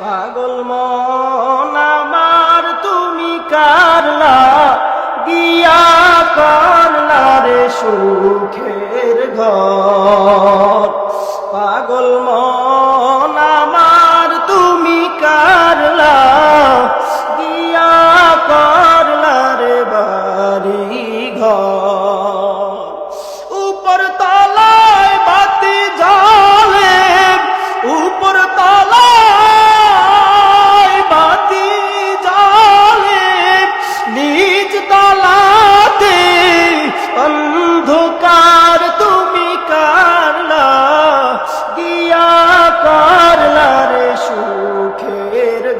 পাগল মন আমার তুমি কারলা গিয়া করলা রে সুখের ঘর। পাগল মন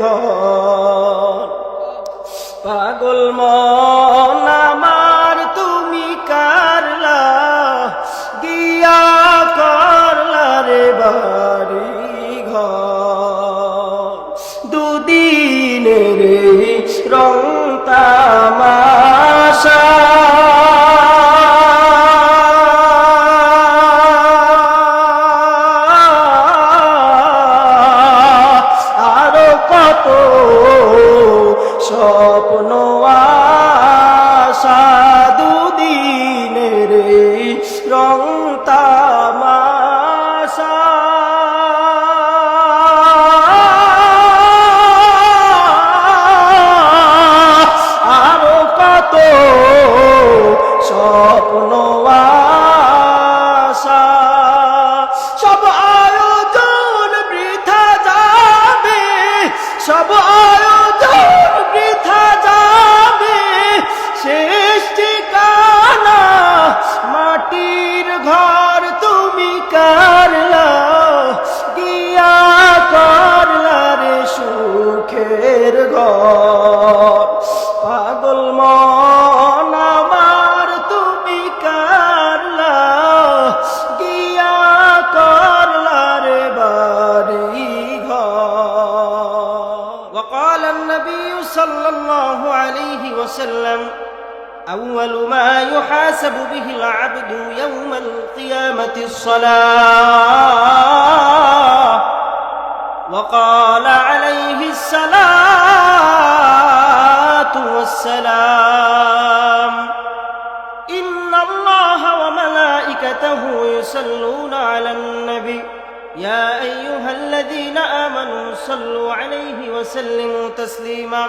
ঘর পাগল মন। صلى الله عليه وسلم. أول ما يحاسب به العبد يوم القيامة الصلاة. وقال عليه الصلاة والسلام. إن الله وملائكته يصلون على النبي. يا أيها الذين آمنوا صلوا عليه وسلموا تسليما.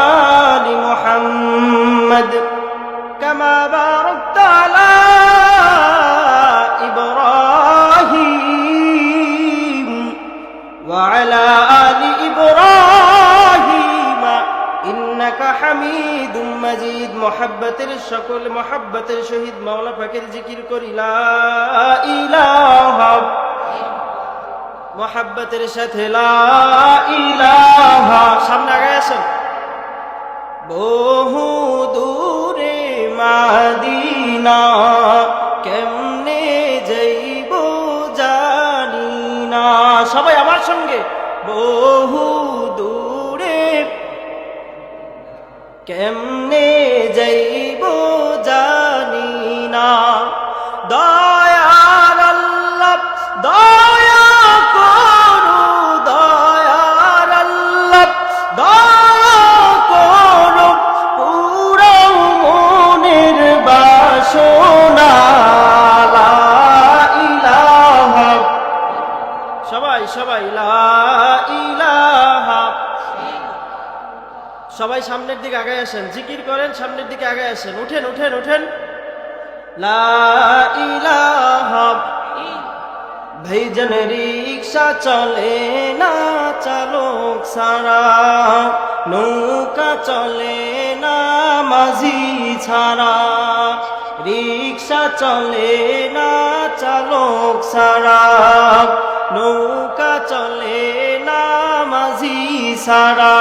মহাব্বতের সকল মহাব্বতের শহীদ মাওলা পাকের জিকির করিলা মহাব্বতের সাথে সামনে আগে আসেন। বহু দূরে মাদিনা, কেমনে যাইব জানি না। সবাই আমার সঙ্গে। বহু দূরে কেমন সবাই সামনের দিকে আগে আসেন। জিকির করেন, সামনের দিকে আগে আসেন। উঠেন উঠেন উঠেন। ভাইজন রিক্সা চলে না চালক সারা নৌকা চলে না মাঝি ছাড়া, রিক্সা চলে না চালক সারা নৌকা চলে না মাঝি সারা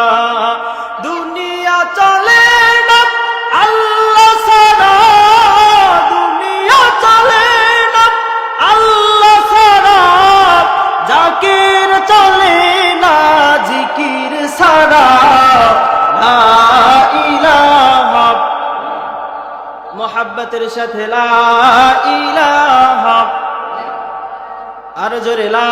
মোহাব্বতের সাথে আর জোরে লা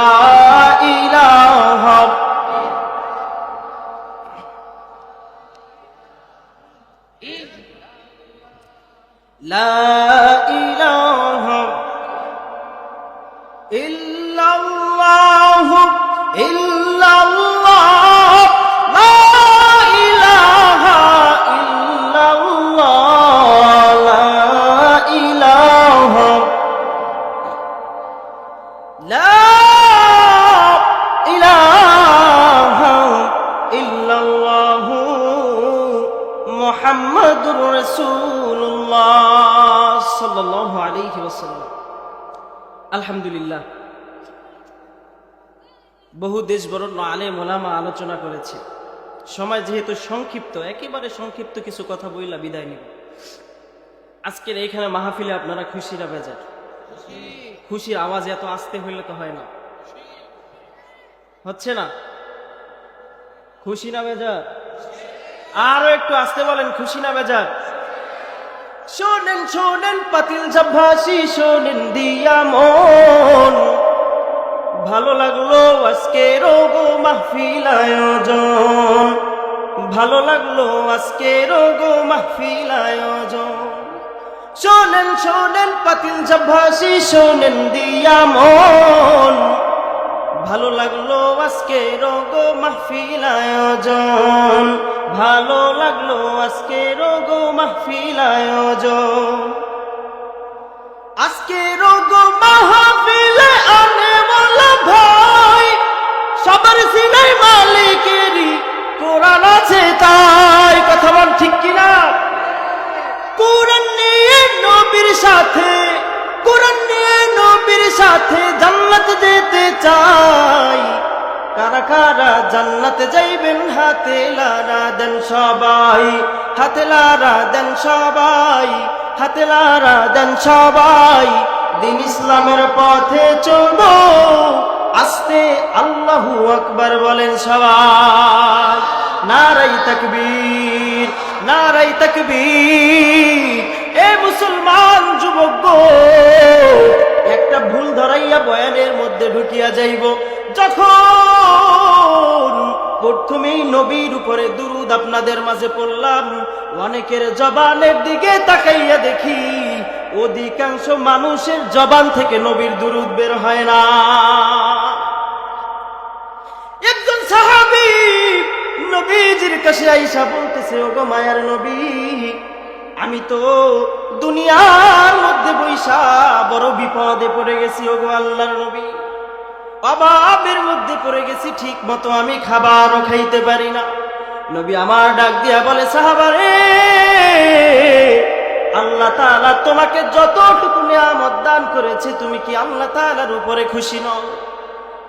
আলহামদুলিল্লাহ, বহু দেশ বরণ আলে মোলামা আলোচনা করেছে। সময় যেহেতু সংক্ষিপ্ত, একেবারে সংক্ষিপ্ত কিছু কথা বইলা বিদায় নিব। আজকের এইখানে মাহফিলে আপনারা খুশিরা বেজার? খুশির আওয়াজ এত আসতে হইলে তো হয় না। হচ্ছে না? খুশি না বেজার? আরও একটু আসতে বলেন, খুশি না বেজার? শোনেন শোনেন, পাতিল জাভাসি শোনেন দিয়া মন। ভালো লাগল আজকে রোগ মাহফিল আয়োজন। ভালো লাগল আজকে রোগ মাহফিল আয়োজন। শোনেন শোনেন, পাতিল জাভাসি শোনেন দিয়া মন। লাগল আজকে রোগ মাহফিল আয়োজন। ভালো লাগল আজকে রোগ মাহফিল আয়োজন। আজকে রোগ মাহফিলে আনে বলা ভাই। সবার সিনাই মালিকেরই, কোরআন আছে তাই। কথা বল ঠিক কিনা? কোরআন নিয়ে নবীর সাথে কোরআন সাথে জান্নাত যেতে চাই। কারা কারা জান্নাতে যাইবেন, হাতে লারা দেন সবাই, হাতে লারা দেন সবাই, হাতে লারা দেন সবাই। দিন ইসলামের পথে চলবো, আস্তে আল্লাহু আকবার বলেন সবাই। নারাই তাকবীর নারাই তাকবীর এ মুসলমান যুবক একটা ভুল ধরাইয়া বয়ানের মধ্যে ঢুকিয়া যাইব। যখন প্রথমেই নবীর উপরে দুরুদ আপনাদের মাঝে পড়লাম, অনেকের জবানের দিকে তাকাইয়া দেখি, অধিকাংশ মানুষের জবান থেকে নবীর দুরুদ বের হয় না। একজন সাহাবি নবীজির কাছে আইসা বলতেছে, ওগো মায়ার নবী আমি তো দুনিয়ার মধ্যে বৈশা বড় বিপদে পড়ে গেছি, ওগো আল্লাহর নবী। অভাবের মধ্যে পড়ে গেছি ঠিক মতো আমি খাবারও খাইতে পারি না। নবী আমার ডাক দিয়া বলে, সাহাবারে, আল্লাহ তাআলা তোমাকে যতটুকু নিয়ামত দান করেছে, তুমি কি আল্লাহ তাআলার উপরে খুশি নও?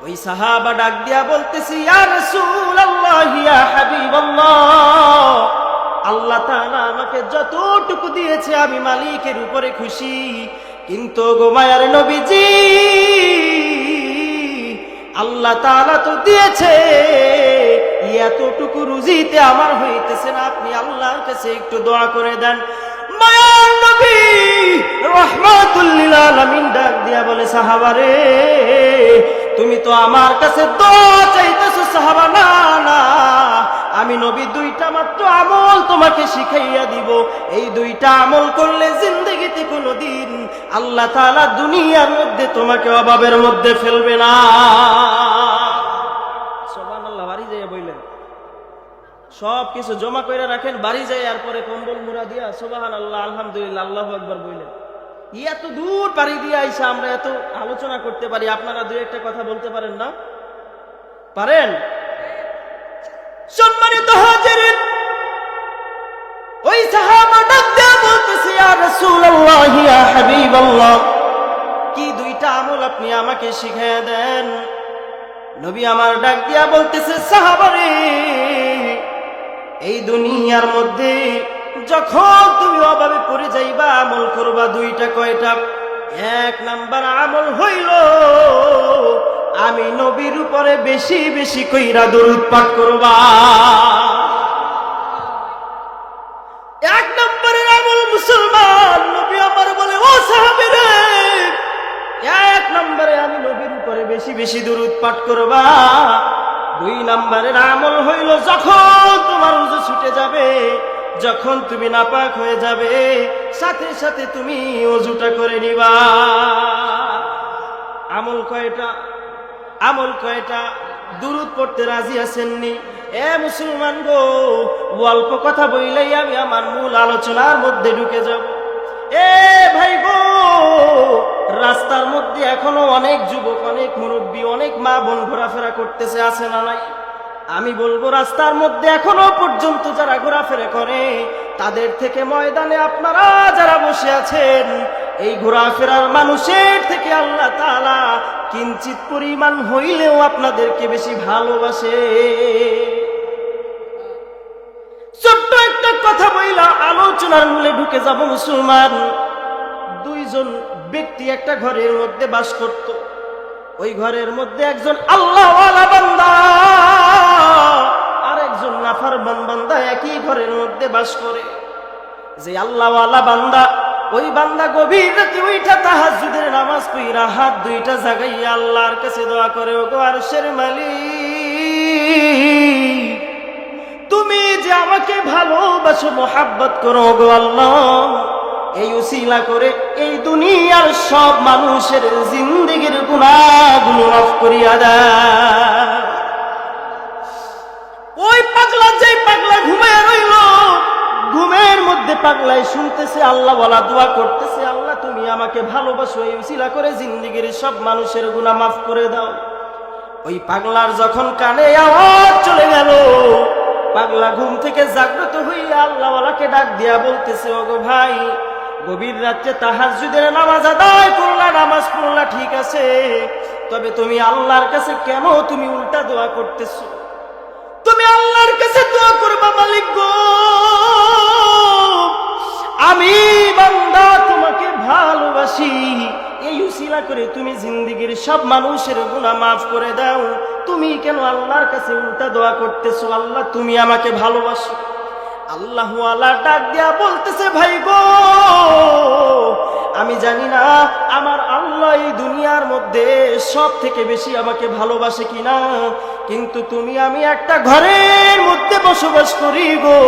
ওই সাহাবা ডাক দিয়া বলতেছি, ইয়া রাসূলুল্লাহ, ইয়া হাবিবাল্লাহ আল্লাহ তাআলা আমাকে যতটুকু দিয়েছে আমি মালিকের উপরে খুশি। কিন্তু গো মায়ার নবীজি, আল্লাহ তাআলা তো দিয়েছে। এতটুকু রুজিতে আমার হইতেছে না, আপনি আল্লাহর কাছে একটু দোয়া করে দেন। মায়ার নবী রহমাতুল্লিল ডাক দিয়া বলে সাহাবারে তুমি তো আমার কাছে দোয়া চাইতেছো, সাহাবা, না না। আমি নবী দুইটা মাত্র আমল তোমাকে শিখাইয়া দিব। এই দুইটা আমল করলে জিন্দগিতে কোনোদিন আল্লাহ তাআলা দুনিয়ার মধ্যে তোমাকে অভাবের মধ্যে ফেলবে না। বইলেন। সব কিছু জমা করে রাখেন, বাড়ি যাই আর পরে কম্বল মুড়া দিয়া সোবাহান আল্লাহ আলহামদুলিল্লাহ, আল্লাহ একবার বইলেন। ই এত দূর পাড়ি দিয়ে আইসা আমরা এত আলোচনা করতে পারি, আপনারা দু একটা কথা বলতে পারেন না? পারেন? সম্মানিত হাজিরিন ওই সাহাবা ডাক দিয়া বলতেছে, ইয়া রাসূলুল্লাহ, ইয়া হাবিবাল্লাহ, কি দুইটা আমল আপনি আমাকে শিখিয়ে দেন? নবী আমার ডাক দিয়া বলতেছে সাহাবারে এই দুনিয়ার মধ্যে যখন তুমি অভাবে পড়ে যাইবা, আমল করবা দুইটা, কয়টা? এক নাম্বার আমল হইল, আমি নবীর উপরে বেশি বেশি কইরা দরুদ পাঠ করবা এক নম্বরের আমল মুসলমান, নবী আমার বলে, ও সাহাবীরে, এক নম্বরে আমি নবীর উপরে বেশি বেশি দরুদ পাঠ করবা। দুই নম্বরের আমল হইল যখন তোমার উজু ছুটে যাবে, যখন তুমি নাপাক হয়ে যাবে, সাথে সাথে তুমি অজুটা করে নিবা। আমল কয়টা? আমল কয়টা? দুরুদ পড়তে রাজি আছেননি এ মুসলমান গো অল্প কথা বইলেই আমি আমার মূল আলোচনার মধ্যে ঢুকে যাব। এ ভাই গো, রাস্তার মধ্যে এখনও অনেক যুবক, অনেক মুরব্বী, অনেক মা বোন ঘোরাফেরা করতেছে, আছে না নাই? আমি বলব, রাস্তার মধ্যে এখনও পর্যন্ত যারা ঘোরাফেরা করে, তাদের থেকে ময়দানে আপনারা যারা বসে আছেন, এই ঘোরাফেরার মানুষের থেকে আল্লাহ তাআলা কিঞ্চিত পরিমাণ হইলেও আপনাদেরকে বেশি ভালোবাসে। ছোট্ট একটা কথা বইলা আলোচনার মূলে ঢুকে যাব মুসলমান। দুইজন ব্যক্তি একটা ঘরের মধ্যে বাস করত। ওই ঘরের মধ্যে একজন আল্লাহ বান্দা আর একজন নাফার বান্দা একই ঘরের মধ্যে বাস করে। যে আল্লাহ বান্দা, ওই বান্দা গভীর রাতে ওইটা তাহাজ্জুদের নামাজ পইরা হাত দুইটা জাগাইয়া আল্লাহর কাছে দোয়া করে, ওগো আরশের মালিক। তুমি যে আমাকে ভালোবাসো, মোহাব্বত করো গো আল্লাহ। এই উসিলা করে এই দুনিয়ার সব মানুষের জিন্দিগির গুণাগুলো মাফ করিয়া দেয় ওই পাগলা যেই পাগলা ঘুমায় রইল, ঘুমের মধ্যে পাগলায় শুনতেছে আল্লাহ বলা দোয়া করতেছে, আল্লাহ তুমি আমাকে ভালোবাসো, এই উসিলা করে জিন্দিগির সব মানুষের গুণা মাফ করে দাও। ওই পাগলার যখন কানে আওয়াজ চলে গেল পাগলা ঘুম থেকে জাগ্রত হইয়া আল্লাহওয়ালাকে ডাক দিয়া বলতেছে, ওগো ভাই, গভীর রাত্রে তাহাজ্জুদের নামাজ আদায় করলা, নামাজ পড়লা, ঠিক আছে, তবে তুমি আল্লাহর কাছে কেন তুমি উল্টা দোয়া করতেছো? তুমি আল্লাহর কাছে দোয়া করবা, মালিক গো। আমি বান্দা তোমাকে ভালোবাসি এই উসিলা করে তুমি জিন্দিগির সব মানুষের গুনাহ মাফ করে দাও। তুমি কেন আল্লাহর কাছে উল্টা দোয়া করতেছো? আল্লাহ, তুমি আমাকে ভালোবাসো। আল্লাহ আল্লাহ ডাক দিয়া বলতেছে, ভাই গো, আমি জানি না আমার আল্লাহ এই দুনিয়ার মধ্যে সব থেকে বেশি আমাকে ভালোবাসে কিনা, কিন্তু তুমি আমি একটা ঘরের মধ্যে বসবাস করি গো।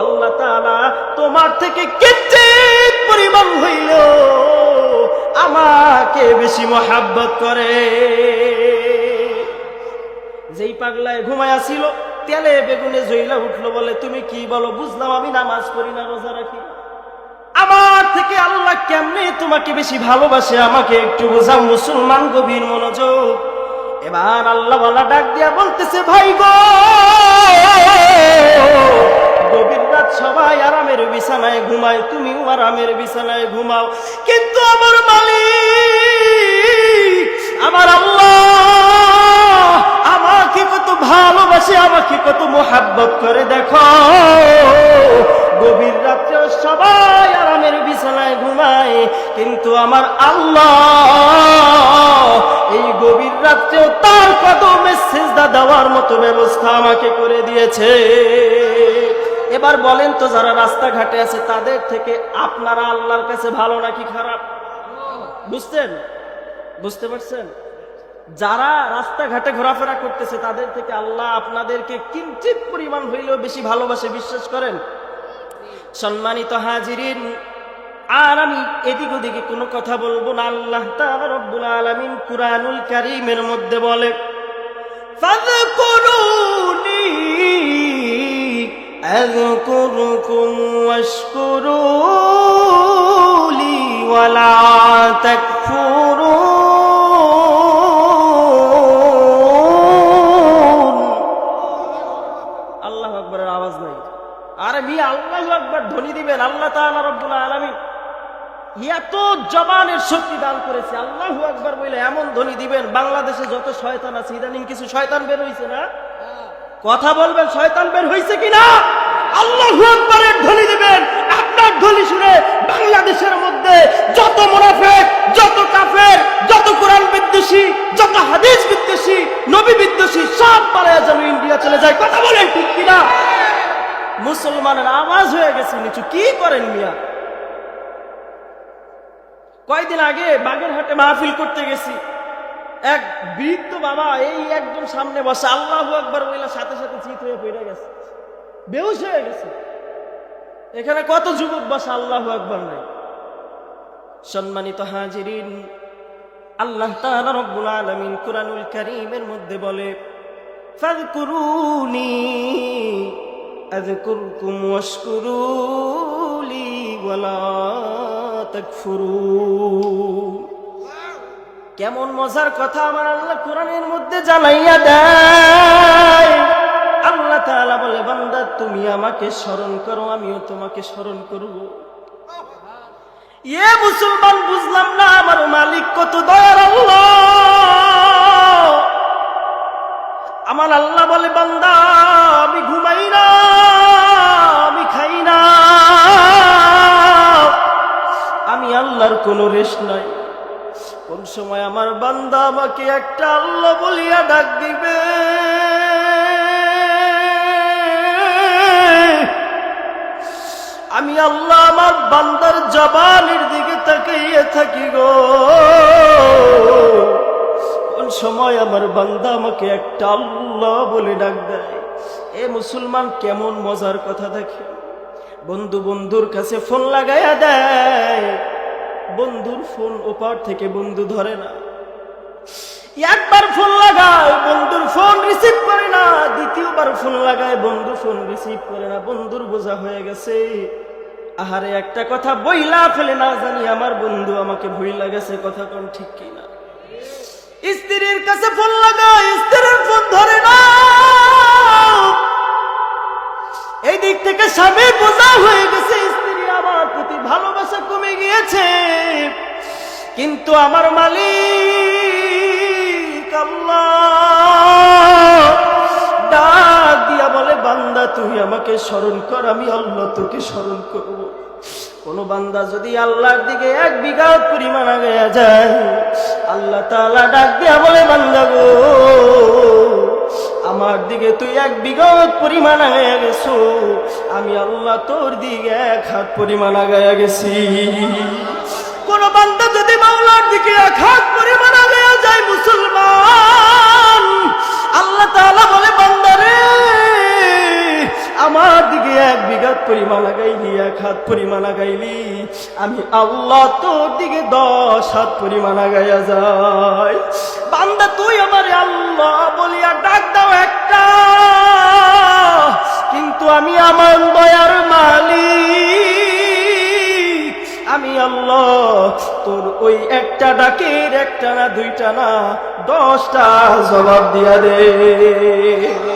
আল্লাহ তোমার থেকে কিঞ্চিত পরিমাণ হইল? আমাকে বেশি মহাব্বত করে। যেই পাগলায় ঘুমায়া ছিল, তেলে বেগুনে জইলা উঠল বলে, তুমি কি বলো? বুঝলাম আমি নামাজ পড়ি না, রোজা রাখি আমার থেকে আল্লাহ কেমনে তোমাকে বেশি ভালোবাসে? আমাকে একটু বোঝাও, মুসলমান গভীর মনোযোগ। এবার আল্লাহ বালা ডাক দিয়া বলতেছে, ভাই গো, গভীর রাত সবাই আরামের বিছানায় ঘুমায়, তুমিও আরামের বিছানায় ঘুমাও। কিন্তু আমার মালিক, আমার আল্লাহ আমাকে কত ভালোবাসে, আমাকে কত মোহাব্বত করে। দেখো, গভীর রাত্রে সবাই আরামের বিছানায় ঘুমায়, কিন্তু আমার আল্লাহ এই গভীর রাত্রেও তার কদমে সেজদা দেওয়ার মতো ব্যবস্থা আমাকে করে দিয়েছে। এবার বলেন তো যারা রাস্তাঘাটে আছে, তাদের থেকে আপনারা আল্লাহর কাছে ভালো নাকি খারাপ? বুঝছেন? বুঝতে পারছেন? যারা রাস্তাঘাটে ঘোরাফেরা করতেছে, তাদের থেকে আল্লাহ আপনাদেরকে কিঞ্চিত পরিমাণ হইলেও বেশি ভালোবাসে, বিশ্বাস করেন? সম্মানিত হাজিরিন, আর আমি এদিক ওদিকে কোনো কথা বলব না, আল্লাহ তাআলা রব্বুল আলামিন মধ্যে বলে আযকুরুকুম ওয়াশকুরুলি ওয়ালা তাকফুরুন আল্লাহু আকবারের আওয়াজ নাই। আরে মি আল্লাহু আকবার ধ্বনি দিবেন। আল্লাহ তাআলা রব্বুল আলামিন এত জবানের শক্তি দান করেছে। আল্লাহু আকবার বলে এমন ধ্বনি দিবেন, বাংলাদেশে যত শয়তান আছে, ইদানিং কিছু শয়তান বের হইছে না? কথা বলবেন, শয়তান বের হইছে কিনা? আল্লাহ আকবারের ধ্বনি দিবেন। আপনার ঢাক শুনে বাংলাদেশের মধ্যে যত মুনাফেক, যত কাফের, যত কোরআন বিদ্বেষী, যত হাদিস বিদ্বেষী, নবী বিদ্বেষী, সব পালায়া যেন ইন্ডিয়া চলে যায়। কথা বলেন ঠিক কিনা? মুসলমানের আওয়াজ হয়ে গেছে, নিচু কি করেন মিয়া? কয়দিন আগে বাগেরহাটে মাহফিল করতে গেছি। এক বৃদ্ধ বাবা এই একদম সামনে বসে, আল্লাহ একবার বইলা সাথে সাথে চিত হয়ে পড়ে গেছে। বেউস হয়ে গেছে। এখানে কত যুবক বসে, আল্লাহ একবার নাই। সম্মানিত হাজিরিন, আল্লাহ তাআলা রব্বুল আলামিন কুরআনুল কারীমের মধ্যে বলে, ফাযকুরুনি, আযকুরকুম ওয়াশকুরুলি ওয়ালা তাকফুরুন। কেমন মজার কথা আমার আল্লাহ কোরআনের মধ্যে জানাইয়া দেয়। আল্লাহ তাআলা বলে, বান্দা, তুমি আমাকে স্মরণ করো, আমিও তোমাকে স্মরণ করব। এ মুসলমান, বুঝলাম না আমার মালিক কত দয়ার আল্লাহ। আমার আল্লাহ বলে, বান্দা, আমি ঘুমাই না, আমি খাই না। আমি আল্লাহর কোনো রেস্ট নাই। কোন সময় আমার বান্দা আমাকে একটা আল্লাহ বলিয়া ডাক দিবে? আমি আল্লাহ আমার বান্দার জবানের দিকে তাকিয়ে থাকি গো। কোন সময় আমার বান্দা আমাকে একটা আল্লাহ বলে ডাক দেয়? এ মুসলমান, কেমন মজার কথা দেখে বন্ধু বন্ধুর কাছে ফোন লাগাইয়া দেয়। বন্ধুর ফোন ওপার থেকে বন্ধু ধরে না। একবার ফোন লাগায়, বন্ধুর ফোন রিসিভ করে না। দ্বিতীয়বার ফোন লাগায় বন্ধু ফোন রিসিভ করে না। বন্ধুর বোঝা হয়ে গেছে, আহারে একটা কথা বইলা ফেলে না জানি আমার বন্ধু আমাকে ভুইলা গেছে কথা কোন ঠিক কিনা। স্ত্রীর কাছে ফোন লাগায়, স্ত্রীর ফোন ধরে না। এই দিক থেকে স্বামী বোঝা হয়ে গেছে প্রতি ভালোবাসা কমে গিয়েছে। কিন্তু আমার মালিক ডাক দিয়া বলে, বান্দা, তুই আমাকে স্মরণ কর, আমি আল্লাহ তোকে স্মরণ করব। কোন বান্দা যদি আল্লাহর দিকে এক বিঘা পরিমাণ আগায়া যায়, আল্লাহ তাআলা ডাক দিয়া বলে, বান্দা গো আমার দিকে তুই এক বিগত পরিমাণ আগায়া গেছো। আমি আল্লাহ তোর দিকে এক হাত পরিমাণ আগায়া গেছি। কোন বান্দা যদি মাওলার দিকে এক হাত পরিমাণ আগায়া যায় মুসলমান, আল্লাহ তাআলা বলে বান্দারে আমার দিকে এক বিঘাত পরিমাণ লাগাইলি, এক হাত পরিমাণ লাগাইলি। আমি আল্লাহ তোর দিকে দশ হাত পরিমাণ লাগাইয়া যাই। বান্দা, তুই আমার আল্লাহ বলিয়া ডাক দাও একটা। কিন্তু আমি আমার দয়ার মালিক। আমি আল্লাহ তোর ওই একটা ডাকের একটা না, দুইটা না, দশটা জবাব দিয়া দে।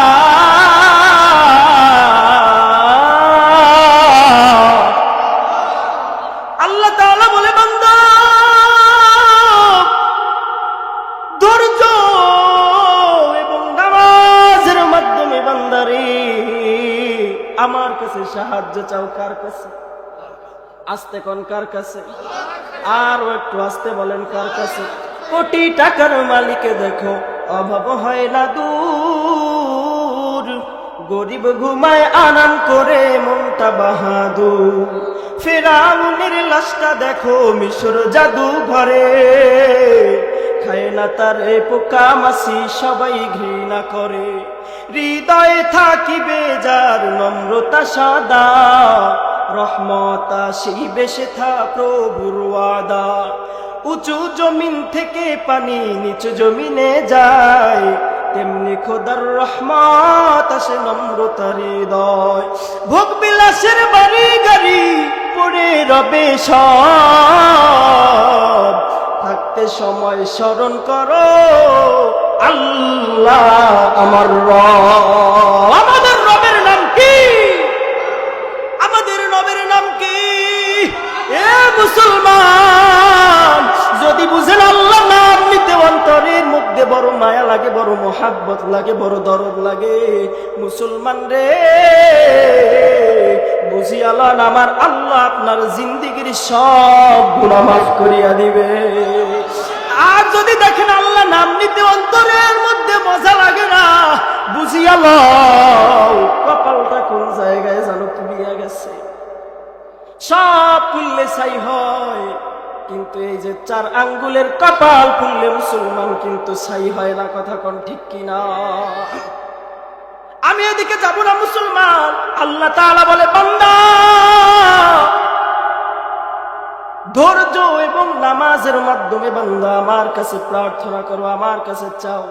সাহায্য চাও কার কাছে? আস্তে কোন কার কাছে? আরও একটু আসতে বলেন কার কাছে? কোটি টাকার মালিকে দেখো, অভাব হয় না দূর। গরিব ঘুমায় আনাম করে মনটা বাহাদুর। ফেরাউনের লাশটা দেখো, মিশর জাদু ঘরে। খায় না তার পোকা মাসি সবাই ঘৃণা করে। হৃদয়ে থাকিবে যার নম্রতা সাদা, রহমতা সেই বেশে থা প্রভুর ওয়াদা। উঁচু জমিন থেকে পানি নিচু জমিনে যায়, তেমনি খোদার রহমত আসে নম্রতার হৃদয়। ভোগ বিলাসের বাড়ি গাড়ি পড়ে রবে সব। মরতে সময় স্মরণ করো। আল্লাহ আমার রব। আমাদের রবের নাম কি? আমাদের নবের নাম কি? এ মুসলমান, যদি বুঝেন আল্লাহ নাম নিতে অন্তরের মধ্যে বড় মায়া লাগে, বড় মোহাব্বত লাগে, বড় দরদ লাগে। মুসলমান রে, বুঝি আল্লাহ, আমার আল্লাহ আপনার জিন্দিগির সব গুণা মাফ করিয়া দিবে আর যদি দেখেন আল্লাহ নাম নিতে অন্তরের মধ্যে মজা লাগে না, বুঝিয়া কপালটা কোন জায়গায় জানো পুড়িয়া গেছে। সব পুললে ছাই হয়, কিন্তু এই যে চার আঙ্গুলের কপাল পুললে মুসলমান কিন্তু ছাই হয় না, কথা কোন ঠিক কিনা আমি এদিকে যাব না মুসলমান, আল্লাহ তাআলা বলে, বান্দা ধৈর্য এবং নামাজের মাধ্যমে বান্দা আমার কাছে প্রার্থনা করো, আমার কাছে চাও।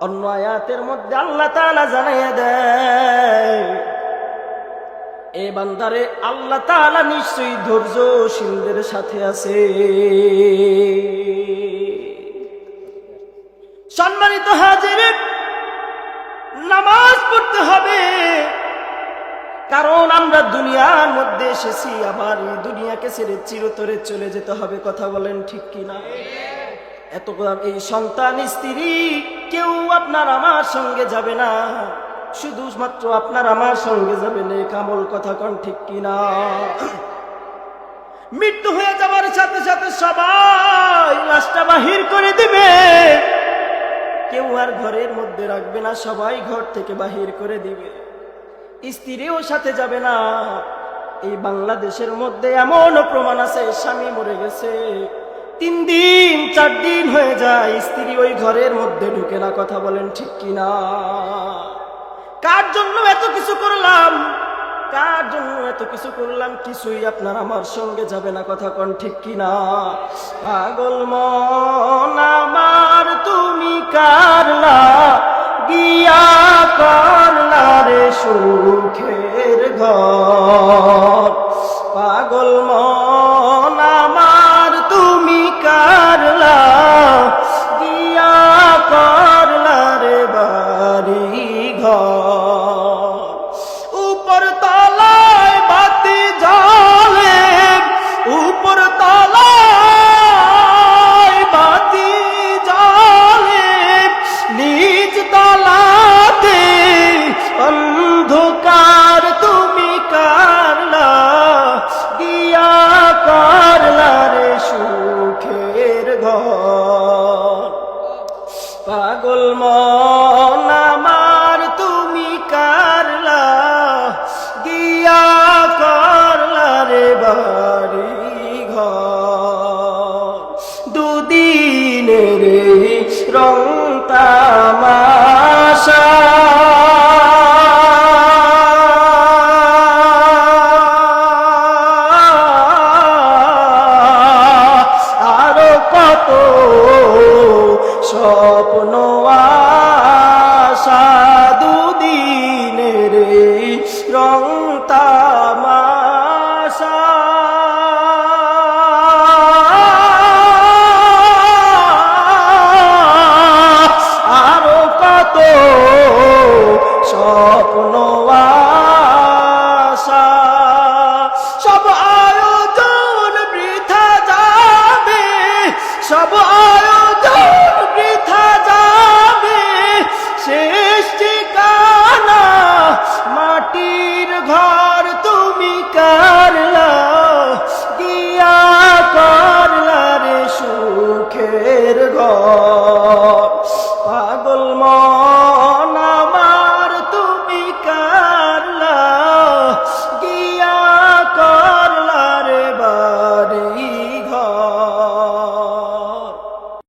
অন্য আয়াতের মধ্যে আল্লাহ তাআলা জানাইয়া দেয় বান্দারে আল্লাহ তাআলা নিশ্চয়ই ধৈর্যশীলদের সাথে আছে। সম্মানিত হাজির নামাজ পড়তে হবে। কারণ আমরা দুনিয়ার মধ্যে এসেছি, আবার এই দুনিয়াকে ছেড়ে চিরতরে চলে যেতে হবে, কথা বলেন ঠিক কিনা? এত এই সন্তান, স্ত্রী, কেউ আপনার আমার সঙ্গে যাবে না। শুধুমাত্র আপনার আমার সঙ্গে যাবে না কামল কথা কন ঠিক কিনা? মৃত্যু হয়ে যাওয়ার সাথে সাথে সবাই লাশটা বাহির করে দিবে। কেউ আর ঘরের মধ্যে রাখবে না, সবাই ঘর থেকে বাহির করে দিবে। স্ত্রীও সাথে যাবে না। এই বাংলাদেশের মধ্যে এমন প্রমাণ আছে, স্বামী মরে গেছে। তিন দিন, চার দিন হয়ে যায়, স্ত্রী ওই ঘরের মধ্যে ঢুকে না। কথা বলেন ঠিক কিনা কার জন্য এত কিছু করলাম? কার জন্য এত কিছু করলাম? কিছুই আপনার আমার সঙ্গে যাবে না। কথা কন ঠিক কিনা পাগল মন আমার, তুমি কারলা গিয়া করলা রে সুখের ঘর। পাগল মন সুখের পাগল মন।